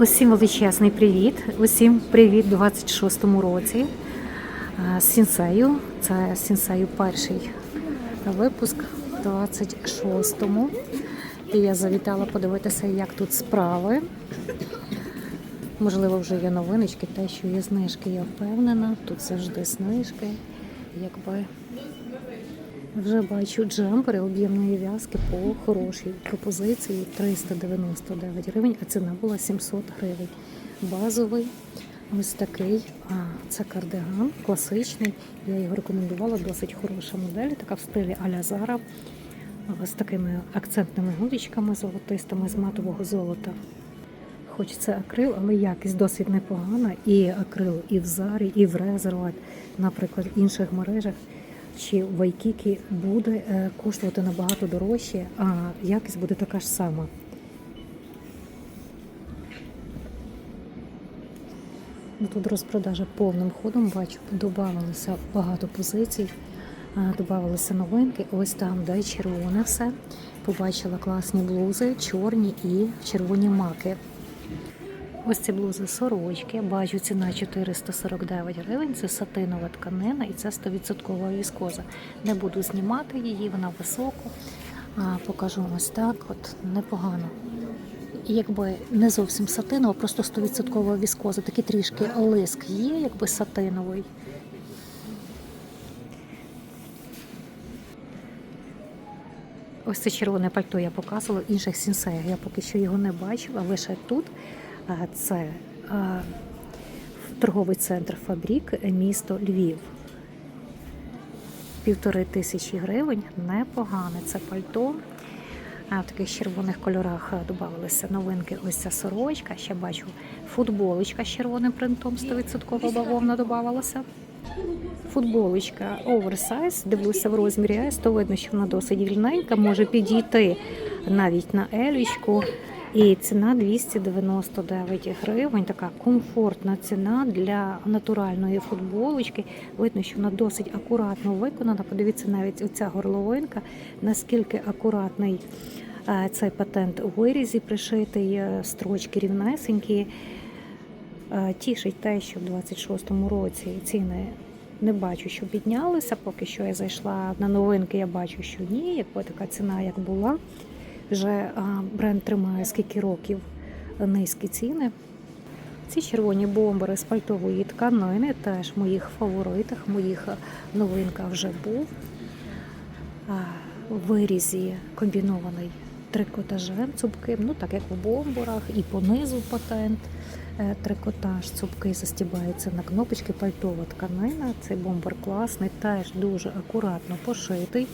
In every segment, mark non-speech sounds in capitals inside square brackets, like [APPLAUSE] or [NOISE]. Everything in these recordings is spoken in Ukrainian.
Усім величезний привіт. Усім привіт у 26-му році. Е, Сінсею. Це Сінсею перший випуск в 26-му. І я завітала подивитися, як тут справи. Можливо, вже є новиночки, те, що є знижки, я впевнена. Тут завжди знижки. Якби вже бачу джемпери об'ємної в'язки по хорошій пропозиції 399 гривень, а ціна була 700 гривень. Базовий ось такий. А, це кардиган класичний. Я його рекомендувала, досить хороша модель, така в стилі Аля Зара з такими акцентними гудочками золотистими з матового золота. Хоч це акрил, але якість досить непогана. І акрил і в Зарі, і в Резерват, наприклад, в інших мережах чи Вайкікі буде е, коштувати набагато дорожче, а якість буде така ж сама. Ну, Тут розпродажа повним ходом бачу, додавалося багато позицій, е, додавалися новинки. Ось там, де червоне все. Побачила класні блузи, чорні і червоні маки. Ось ці блузи сорочки. Бачу ціна 449 гривень. Це сатинова тканина і це 100% віскоза. Не буду знімати її, вона високо. А, покажу ось так. От непогано. Якби не зовсім сатинова, просто 100% віскоза. Такий трішки лиск є, якби сатиновий. Ось це червоне пальто я показувала, інших сінсеях я поки що його не бачила, лише тут. Це торговий центр Фабрік, місто Львів. Півтори тисячі гривень, непогане це пальто. В таких червоних кольорах додавалися новинки. Ось ця сорочка. Ще бачу футболочка з червоним принтом, 100% бавовна додавалася. Футболочка оверсайз, дивлюся в розмірі S, то видно, що вона досить вільненька, може підійти навіть на елічку. І ціна 299 гривень. Така комфортна ціна для натуральної футболочки. Видно, що вона досить акуратно виконана. Подивіться, навіть оця горловинка, наскільки акуратний е, цей патент у вирізі пришитий, е, строчки рівнесенькі. Е, Тішить те, що в 26-му році ціни не бачу, що піднялися. Поки що я зайшла на новинки, я бачу, що ні, якби така ціна, як була. Вже бренд тримає скільки років низькі ціни. Ці червоні бомбери з пальтової тканини теж в моїх фаворитах, в моїх новинках вже був. В вирізі комбінований трикотажем цупким, ну так як в бомборах, і по низу патент. Е, Трикотаж цупкий застібається на кнопочки, пальтова тканина. Цей бомбер класний, теж дуже акуратно пошитий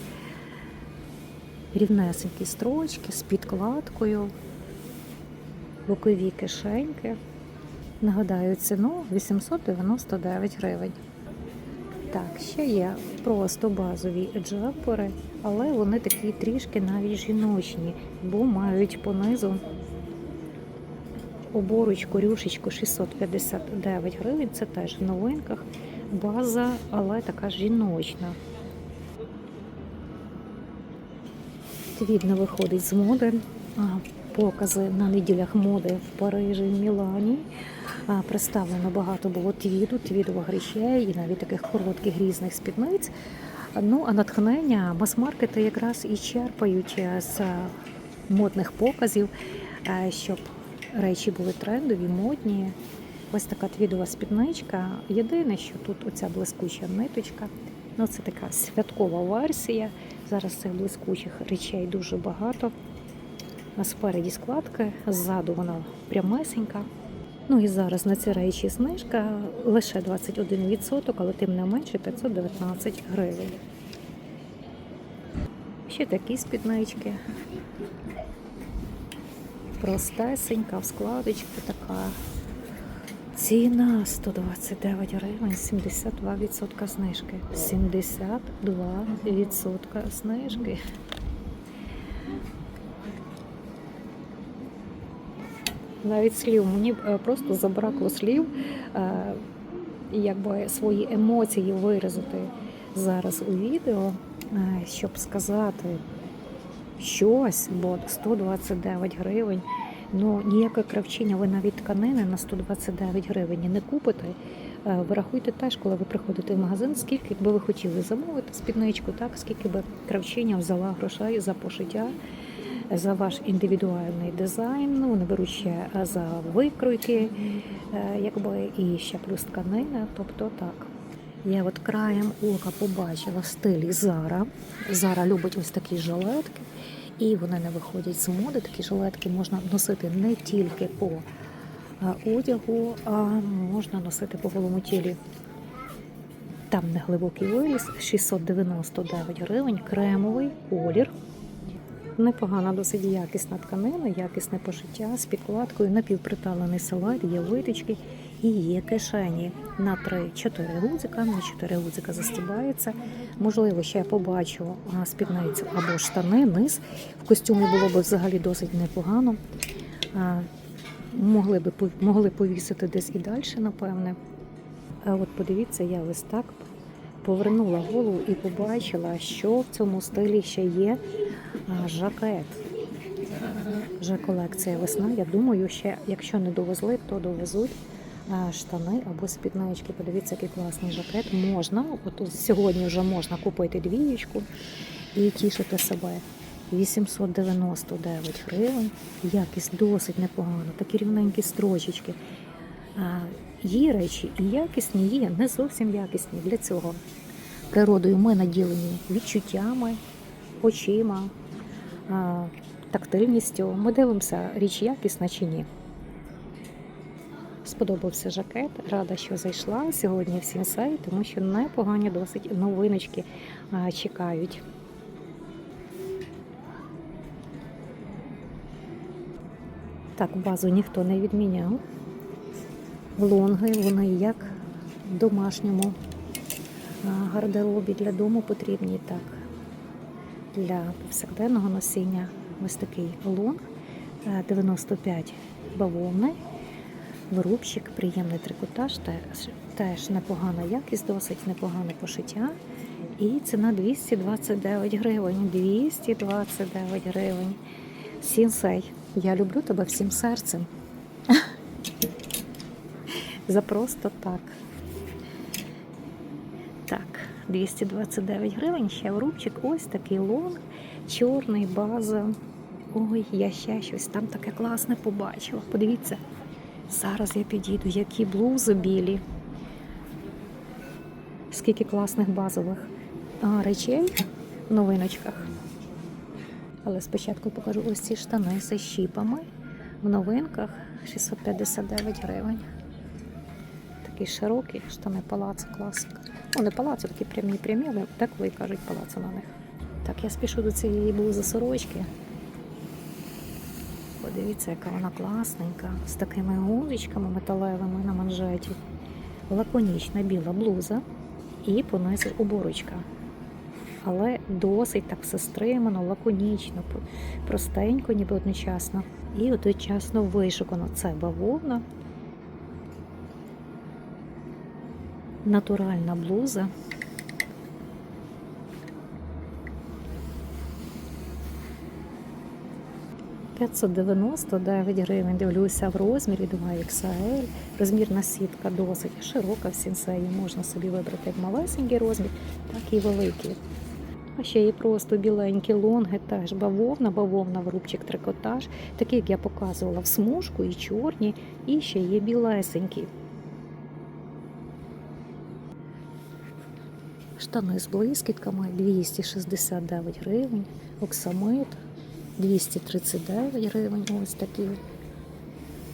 рівнесенькі строчки з підкладкою, бокові кишеньки. Нагадаю, ціну 899 гривень. Так, ще є просто базові джемпери, але вони такі трішки навіть жіночні, бо мають понизу оборочку, рюшечку 659 гривень. Це теж в новинках. База, але така жіночна. Відповідно виходить з моди. Покази на неділях моди в Парижі, Мілані. Представлено багато було твіду, твідових речей і навіть таких коротких різних спідниць. Ну а натхнення мас-маркети якраз і черпають е, з модних показів, е, щоб речі були трендові, модні. Ось така твідова спідничка. Єдине, що тут оця блискуча ниточка. Ну, це така святкова версія. Зараз цих блискучих речей дуже багато. На спереді складки, ззаду вона прямесенька. Ну і зараз на ці речі знижка лише 21%, але тим не менше 519 гривень. Ще такі спіднички. Простесенька, в складочці така. Ціна 129 гривень, 72% знижки. 72% знижки. Навіть слів мені е, просто забракло слів, е, якби свої емоції виразити зараз у відео, е, щоб сказати щось, бо 129 гривень Ну, ніяке кравчиня ви навіть тканини на 129 гривень не купите. Е, Ви рахуйте теж, коли ви приходите в магазин, скільки би ви хотіли замовити спідничку, так скільки би кравчиня взяла грошей за пошиття, за ваш індивідуальний дизайн. Ну, не беруть ще за викройки, е, якби і ще плюс тканина. Тобто так. Я от краєм ока побачила стилі Зара. Зара любить ось такі жилетки, і вони не виходять з моди. Такі жилетки можна носити не тільки по е, одягу, а можна носити по голому тілі. Там не глибокий виріс, 699 гривень, кремовий колір. Непогана, досить якісна тканина, якісне пошиття з підкладкою, напівприталений салат, є виточки і є кишені на 3-4 гудзика. На 4 гудзика застібається. Можливо, ще я побачу спідницю або штани, низ. В костюмі було б взагалі досить непогано. Могли пов- могли повісити десь і далі, напевне. От подивіться, я ось так повернула голову і побачила, що в цьому стилі ще є жакет. Вже колекція весна. Я думаю, ще якщо не довезли, то довезуть штани або спіднички. Подивіться, який класний жакет. Можна, от сьогодні вже можна купити двієчку і тішити себе. 899 гривень. Якість досить непогана. Такі рівненькі строчечки. Є речі і якісні, є не зовсім якісні. Для цього природою ми наділені відчуттями, очима, тактильністю. Ми дивимося, річ якісна чи ні. Сподобався жакет. Рада, що зайшла сьогодні в Сінсей, тому що непогані досить новиночки чекають. Так, базу ніхто не відміняв. Лонги, вони як в домашньому гардеробі для дому потрібні, так. Для повсякденного носіння ось такий лонг е, 95 бавовни, вирубчик, приємний трикотаж, теж, непогана якість, досить непогане пошиття. І ціна 229 гривень. 229 гривень. Сінсей. Я люблю тебе всім серцем. [LAUGHS] За просто так. Так, 229 гривень, ще в рубчик. Ось такий лонг, чорний, база. Ой, я ще щось там таке класне побачила. Подивіться, зараз я підійду, які блузи білі. Скільки класних базових речей в новиночках. Але спочатку покажу ось ці штани з щіпами в новинках 659 гривень. Такі широкі штани палацо класика. Ну, не палацо, такі прямі прямі, але так ви кажуть палацо на них. Так, я спішу до цієї блузи сорочки. Подивіться, яка вона класненька, з такими гузичками металевими на манжеті. Лаконічна біла блуза і понизу оборочка. Але досить так все стримано, лаконічно, простенько, ніби одночасно. І одночасно вишукано. Це бавовна, натуральна блуза. «599 гривень. Дивлюся в розмірі 2XL. Розмірна сітка досить широка в сінсеї. Можна собі вибрати як малесенький розмір, так і великий. А ще є просто біленькі лонги, теж бавовна, бавовна, врубчик, трикотаж, такі, як я показувала в смужку, і чорні, і ще є білесенькі. Штани з блискітками 269 гривень, оксамит 239 гривень. Ось такі.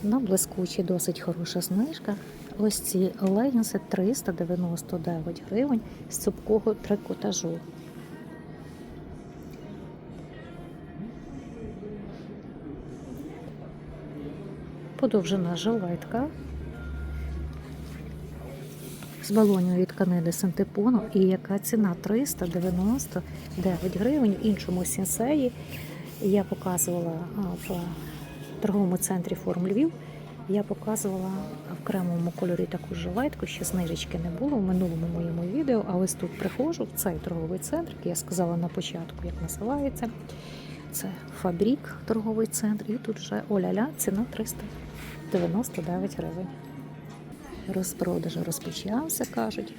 На блискучі досить хороша знижка. Ось ці легінси 399 гривень з цупкого трикотажу. Подовжена жилетка з балонної тканини синтепону. І яка ціна 399 гривень в іншому сінсеї. Я показувала в торговому центрі Форм Львів. Я показувала в кремовому кольорі таку жилетку, ще знижечки не було в минулому моєму відео. А ось тут приходжу в цей торговий центр, як я сказала на початку, як називається. Це Фабрік, торговий центр. І тут вже оля-ля, ціна 399 гривень. Розпродаж розпочався, кажуть.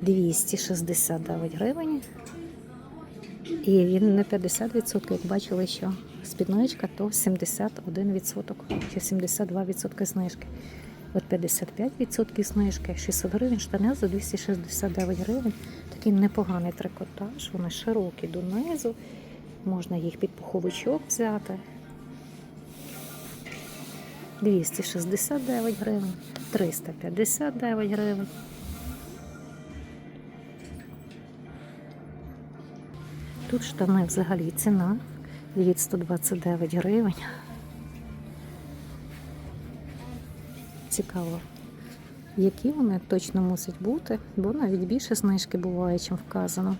269 гривень. І він не 50%, як бачили, що спідничка, то 71% чи 72% знижки. От 55% знижки, 600 гривень, штани за 269 гривень. Такий непоганий трикотаж, вони широкі донизу. Можна їх під пуховичок взяти. 269 гривень, 359 гривень. Тут штани взагалі ціна від 129 гривень. Цікаво, які вони точно мусять бути, бо навіть більше знижки буває, чим вказано.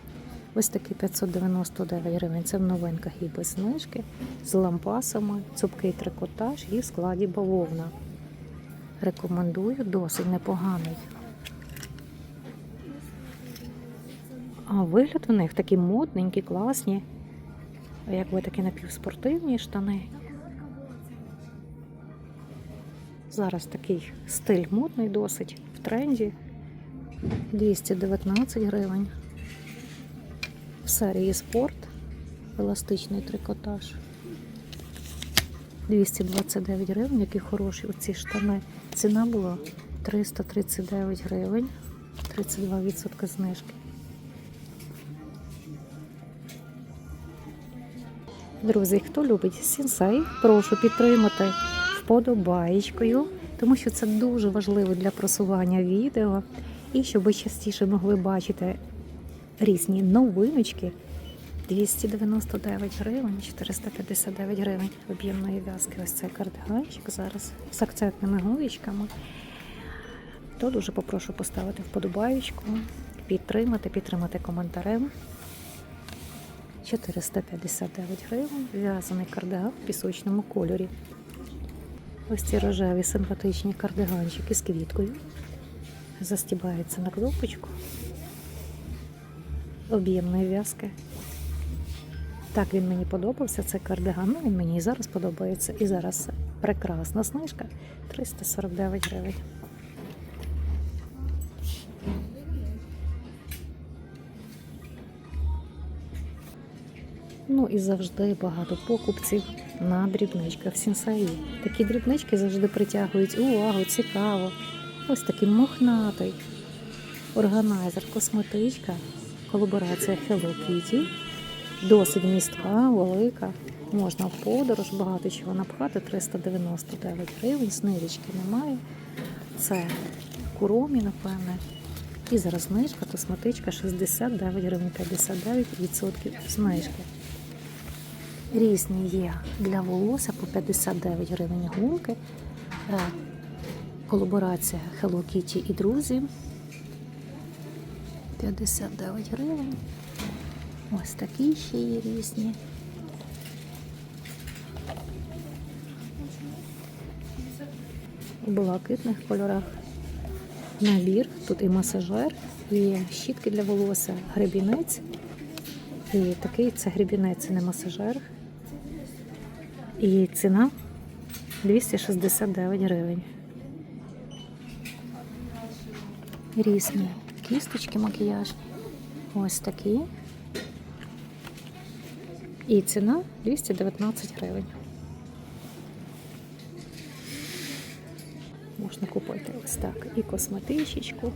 Ось такі 599 гривень. Це в новинках і без знижки, з лампасами, цупкий трикотаж і в складі бавовна. Рекомендую, досить непоганий. А вигляд у них такі модненькі, класні. Якби такі напівспортивні штани. Зараз такий стиль модний досить в тренді. 219 гривень. В серії спорт. Еластичний трикотаж. 229 гривень, які хороші оці штани. Ціна була 339 гривень, 32% знижки. Друзі, хто любить сінсей, прошу підтримати вподобаєчкою, тому що це дуже важливо для просування відео. І щоб ви частіше могли бачити різні новиночки. 299 гривень, 459 гривень об'ємної в'язки. Ось цей кардиганчик зараз з акцентними гулечками. То дуже попрошу поставити вподобаєчку, підтримати, підтримати коментарем. 459 гривень, в'язаний кардиган в пісочному кольорі. Ось ці рожеві симпатичні кардиганчики з квіткою. Застібається на кнопочку. Об'ємної в'язки. Так він мені подобався, цей кардиган. Ну, він мені і зараз подобається. І зараз прекрасна знижка 349 гривень. Ну і завжди багато покупців на дрібничках сінсаї. Такі дрібнички завжди притягують увагу, цікаво. Ось такий мохнатий органайзер, косметичка, колаборація Hello Kitty. Досить містка, велика. Можна в подорож, багато чого напхати, 399 гривень, знижечки немає. Це куромі, напевне. І зараз знижка, косметичка 69 гривень 59% знижки. Різні є для волосся по 59 гривень гумки. Е, Колаборація Hello Kitty і друзі. 59 гривень. Ось такі ще є різні. У блакитних кольорах. Набір. Тут і масажер, і щітки для волосся, гребінець. І такий це гребінець, це не масажер. І ціна 269 гривень. Різні кісточки макіяжні. Ось такі. І ціна 219 гривень. Можна купити ось так і косметичечку,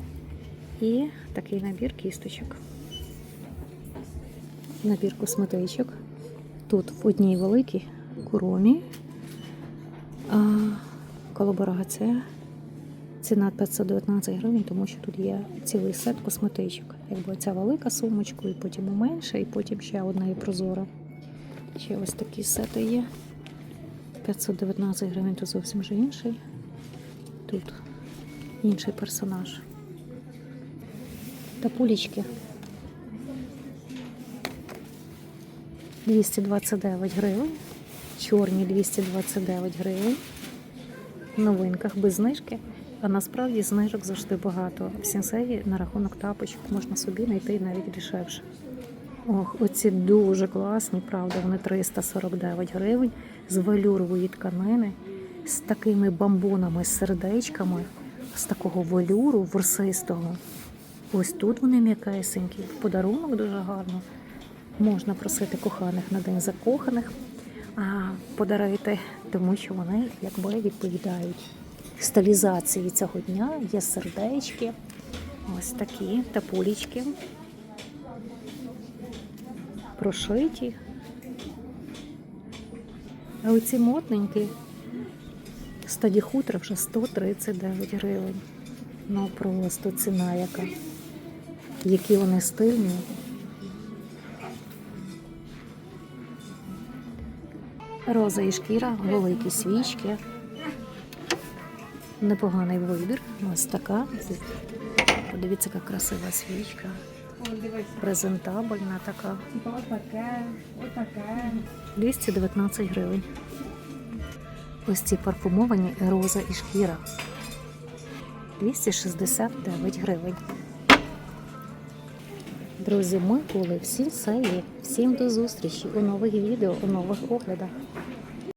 і такий набір кісточок. Набір косметичок. Тут в одній великій куромі. А, колаборація. Ціна 519 гривень, тому що тут є цілий сет косметичок. Якби ця велика сумочка, і потім менша, і потім ще одна і прозора. Ще ось такі сети є. 519 гривень, то зовсім вже інший. Тут інший персонаж. Та пулічки. 229 гривень. Чорні 229 гривень. В новинках без знижки. А насправді знижок завжди багато. В сенсеї на рахунок тапочок можна собі знайти навіть дешевше. Ох, оці дуже класні, правда, вони 349 гривень з велюрової тканини, з такими бамбонами, з сердечками, з такого велюру ворсистого. Ось тут вони м'якесенькі, подарунок дуже гарно. Можна просити коханих на день закоханих, подарити, тому що вони якби відповідають стилізації цього дня. Є сердечки, ось такі тапулічки прошиті. А оці модненькі стаді хутра вже 139 гривень. Ну просто ціна яка. Які вони стильні. Роза і шкіра, великі свічки. Непоганий вибір. Ось така. Подивіться, яка красива свічка. Презентабельна така. Отаке, отаке. 219 гривень. Ось ці парфумовані роза і шкіра. 269 гривень. Друзі, ми були всі сейлі. Всім до зустрічі у нових відео, у нових оглядах.